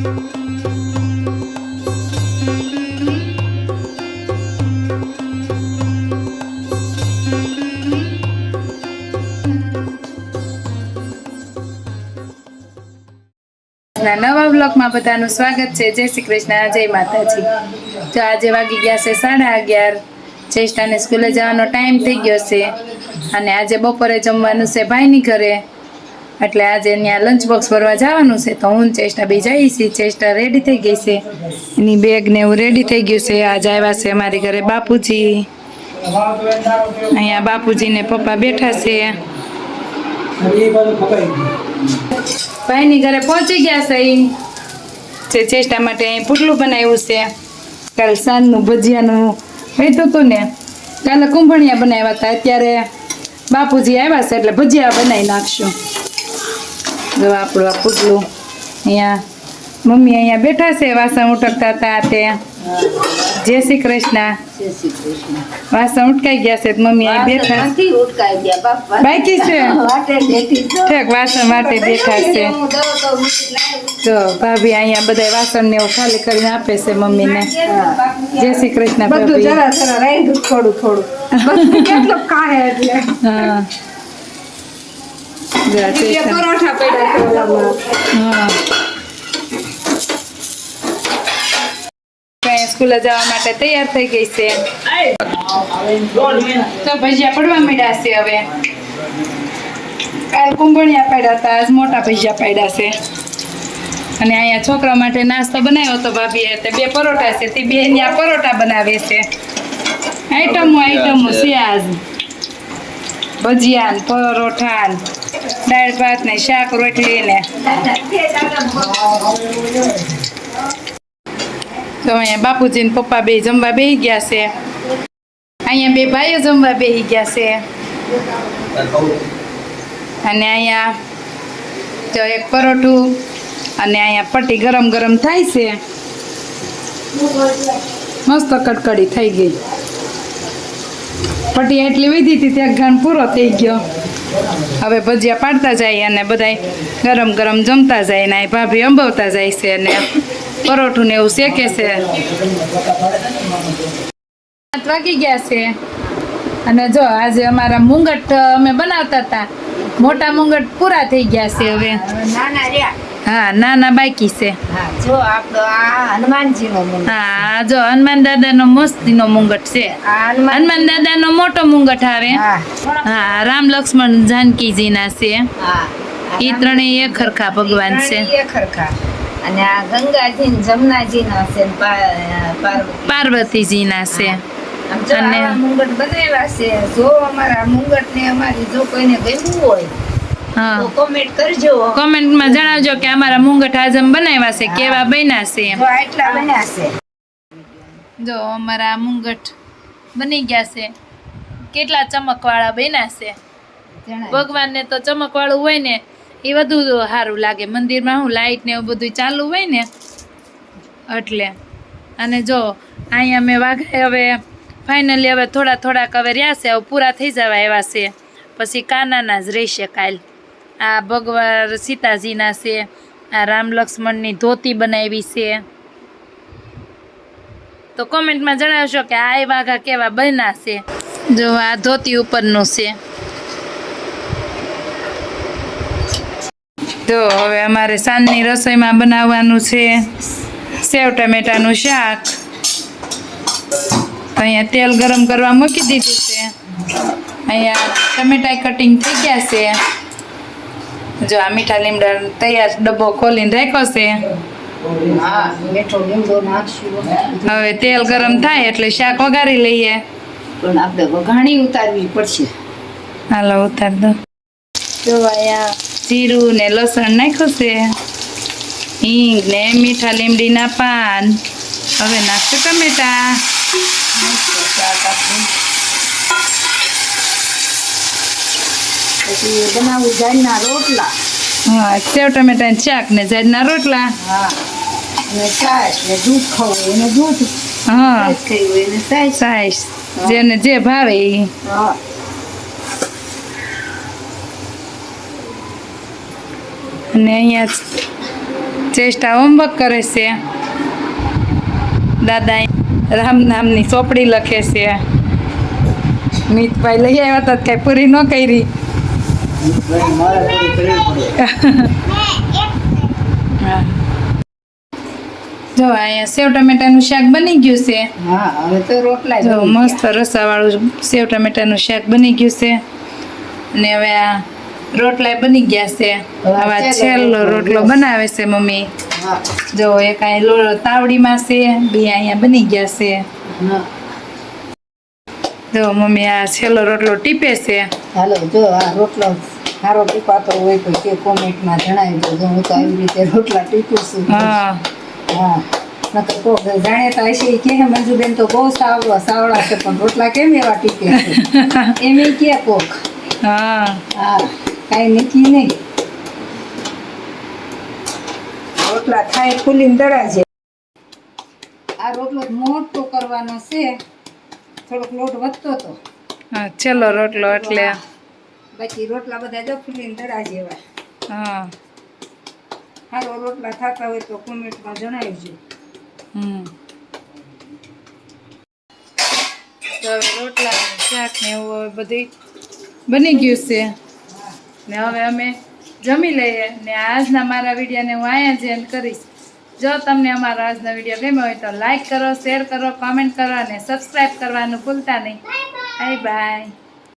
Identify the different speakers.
Speaker 1: ના, નવા બ્લોકમાં બધાનું સ્વાગત છે. જય શ્રી કૃષ્ણ, જય માતાજી. તો આજે વાગી ગયા છે સાડા અગિયાર. જ્યેષ્ઠાને સ્કૂલે જવાનો ટાઈમ થઈ ગયો છે અને આજે બપોરે જમવાનું છે ભાઈની ઘરે. એટલે આજે ત્યાં લંચ બોક્સ ભરવા જવાનું છે તો હું ચેસ્ટા ચેષ્ટા જઈ છીએ. ચેષ્ટા રેડી થઈ ગઈ છે. એની બેગ ને એવું રેડી થઈ ગયું છે. આજે આવ્યા છે અમારી ઘરે બાપુજી. અહીંયા બાપુજી ને પપ્પા બેઠા છે. ભાઈની ઘરે પહોંચી ગયા છે. જે ચેષ્ટા માટે અહીં પુટલું બનાવ્યું છે. કાલે સાંજનું ભજીયાનું વહેતું હતું ને. કાલે કુંભણિયા બનાવ્યા હતા. અત્યારે બાપુજી આવ્યા છે એટલે ભજીયા બનાવી નાખશું. જો આપણું આ પુટલું અહીંયા મમ્મી અહીંયા બેઠા છે વાસણ ઉટકતા હતા તે જય શ્રી કૃષ્ણ
Speaker 2: જય શ્રી કૃષ્ણ.
Speaker 1: વાસણ ઉટકાઈ ગયા છે તો મમ્મી અહીં બેઠા
Speaker 2: નથી ઉટકાઈ ગયા બાપા.
Speaker 1: બાકી છે
Speaker 2: વાટે બેઠી છું.
Speaker 1: ઠેક વાસણ માટે બેઠા છે
Speaker 2: હું દઉં તો મૂકી લાવી.
Speaker 1: જો ભાભી અહીંયા બધા વાસણ ને એવું ખાલી કરીને આપે છે મમ્મીને જય શ્રી કૃષ્ણ
Speaker 2: બધું
Speaker 1: ભાભી
Speaker 2: જરા જરા રાખ્યું થોડું થોડું બધું કેટલું ખાય એટલે
Speaker 1: હા જો આ
Speaker 2: બે
Speaker 1: ચેષ્ટા.
Speaker 2: પરોઠા
Speaker 1: સ્કૂલે જવા માટે તૈયાર થઈ ગઈ છે. તો ભજીયા પડવા મળ્યા છે હવે. કાલ કુંભણિયા પડ્યા હતા, આજ મોટા ભજીયા પડ્યા છે. અને અહીંયા છોકરા માટે નાસ્તો બનાવ્યો હતો ભાભીએ. તે બે પરોઠા છે, તે બે અહીંયા પરોઠા બનાવે છે. આઈટમો આઈટમો છે આજ. ભજીયા પરોઠા દાળ, ભાત ને શાક, રોટલી ને. તો અહીંયા બાપુજી ને પપ્પા બે જમવા બેહી ગયા છે. અહીંયા બે ભાઈઓ જમવા બેહી ગયા છે. અને અહીંયા તો એક પરોઠું અને અહીંયા પટ્ટી ગરમ ગરમ થાય છે. મસ્ત કડકડી થઈ ગઈ. પટ્ટી એટલી વધી હતી, ત્યાં ઘણ પૂરો થઈ ગયો. હવે ભજીયા પાડતા જાય અને બધાય ગરમ ગરમ જમતા જાય ને ભાભી અંબવતા જાય છે અને પરોઠું ને એવું શેકે છે. વાગી ગયા છે. અને જો આજે અમારા મુંગટ અમે બનાવતા હતા. મોટા મુંગટ પૂરા થઈ ગયા છે હવે
Speaker 2: નાના રહ્યા.
Speaker 1: હા નાના બાકી છે.
Speaker 2: હા જો આપણો આ હનુમાનજીનો મંદિર
Speaker 1: હા જો હનુમાન દાદાનો મસ્તીનો મુંગટ છે.
Speaker 2: હનુમાન
Speaker 1: દાદાનો મોટો મુંગટ આવે.
Speaker 2: હા.
Speaker 1: રામ લક્ષ્મણ જાનકીજીના છે.
Speaker 2: હા
Speaker 1: એ ત્રણેય એક ખરખા ભગવાન છે.
Speaker 2: ખરખા અને આ ગંગાજી ને જમનાજીના છે પાર્વતીજી
Speaker 1: ના છે.
Speaker 2: જો
Speaker 1: અને-
Speaker 2: મુંગટ બનાવ્યા છે જો અમારા મુંગટ ને અમારી જો કોઈને ગમ્યું હોય કોમેન્ટ કરજો.
Speaker 1: કોમેન્ટમાં જણાવજો કે અમારા મુંગટ આઝમ બનાવ્યા છે કેવા બન્યા છે
Speaker 2: જો આટલા બન્યા છે.
Speaker 1: જો અમારા મુંગટ બની ગયા છે. કેટલા ચમકવાળા બન્યા છે. ભગવાનને તો ચમકવાળું હોય ને એ વધુ સારું લાગે. મંદિરમાં હું લાઇટ ને એવું બધું ચાલુ હોય ને એટલે. અને જો અહીંયા મેં વાઘે હવે ફાઇનલી હવે થોડા થોડાક હવે રહ્યા છે હવે પૂરા થઈ જવા એવા છે. પછી કાનાના જ રહેશે કાલ. આ ભગવાન સીતાજીના છે, આ રામ લક્ષ્મણની ધોતી બનાવી છે. તો કોમેન્ટમાં જણાવશો કે આ વાઘા કેવા બન્યા છે? જો આ ધોતી ઉપરનું છે. તો હવે અમારે સાંજની રસોઈમાં બનાવવાનું છે. સેવ ટમેટાનું શાક. અહીંયા તેલ ગરમ કરવા મૂકી દીધું છે. અહીંયા ટમેટા કટિંગ થઈ ગયા છે. જો આ મીઠા લીમડા તૈયાર ડબ્બો ખોલીને રાખ્યો છે. હવે તેલ ગરમ થાય એટલે શાક વઘારી લઈએ.
Speaker 2: પણ આપણે વઘાણી ઉતારવી પડશે.
Speaker 1: હાલો ઉતાર દો. જો અહીંયા જીરું ને લસણ નાખ્યું છે. હિંગ ને મીઠા લીમડીના પાન. હવે નાખશે ટમેટા.
Speaker 2: બનાવું રોટલા.
Speaker 1: હા સેવ ટમેટા શાક ને જાડના રોટલા.
Speaker 2: હા અને છાશ ને દૂધ ખાવું એને દૂધ.
Speaker 1: હા.
Speaker 2: છાશ એને છાશ.
Speaker 1: સાઈઝ જેને જે ભાવે એ
Speaker 2: હા.
Speaker 1: અને અહીંયા ચેષ્ટા હોમવર્ક કરે છે. દાદા રામ નામની ચોપડી લખે છે. મીતભાઈ લઈ આવ્યા હતા કઈ પૂરી ન કરી
Speaker 3: મારે પૂરી કરવી પડે
Speaker 1: હા. જો અહીંયા સેવ ટમેટાનું શાક બની ગયું છે.
Speaker 2: હા હવે તો રોટલા
Speaker 1: જો મસ્ત રસાવાળું સેવ ટમેટાનું શાક બની ગયું છે. અને હવે આ રોટલા બની ગયા છે. હવે છેલ્લો રોટલો. બનાવે છે મમ્મી. જો એક અહીં લોળો તાવડીમાં છે બે અહીંયા બની ગયા છે. જો મમ્મી આ છેલ્લો રોટલો ટીપે છે.
Speaker 2: હાલો જો આ રોટલો સારો ટીપાતો હોય તો કે કોમેન્ટમાં જણાવી દેજો હું તો આવી રીતે રોટલા ટીપું છું.
Speaker 1: હા.
Speaker 2: હા. નકર તો જાણ્યા હશે કે મંજુબેન તો બહુ સાવડા સાવળા છે પણ રોટલા કેમ એવા ટીકે છે? એમ એ કે કોક.
Speaker 1: હા.
Speaker 2: હા કાંઈ નક્કી નહીં. રોટલા થાય ફૂલીને છે આ રોટલો મોટો કરવાનો છે. થોડોક લોટ વધતો તો.
Speaker 1: હા છેલ્લો રોટલો એટલે.
Speaker 2: બાકી રોટલા બધા જો ફૂલીને દડા જેવા.
Speaker 1: હા.
Speaker 2: સારો રોટલા થતા હોય તો કોમેન્ટમાં જણાવજો.
Speaker 1: હમ. તો રોટલા શાક ને એવું બધું બની ગયું છે. ને હવે અમે જમી લઈએ ને આજના મારા વિડીયોને હું અહીંયા જ એન્ડ કરીશ. જો તમને અમારો આજનો વીડિયો ગમ્યો હોય તો લાઇક કરો શેર કરો કોમેન્ટ કરો અને સબસ્ક્રાઈબ કરવાનું ભૂલતા નહીં. 拜拜。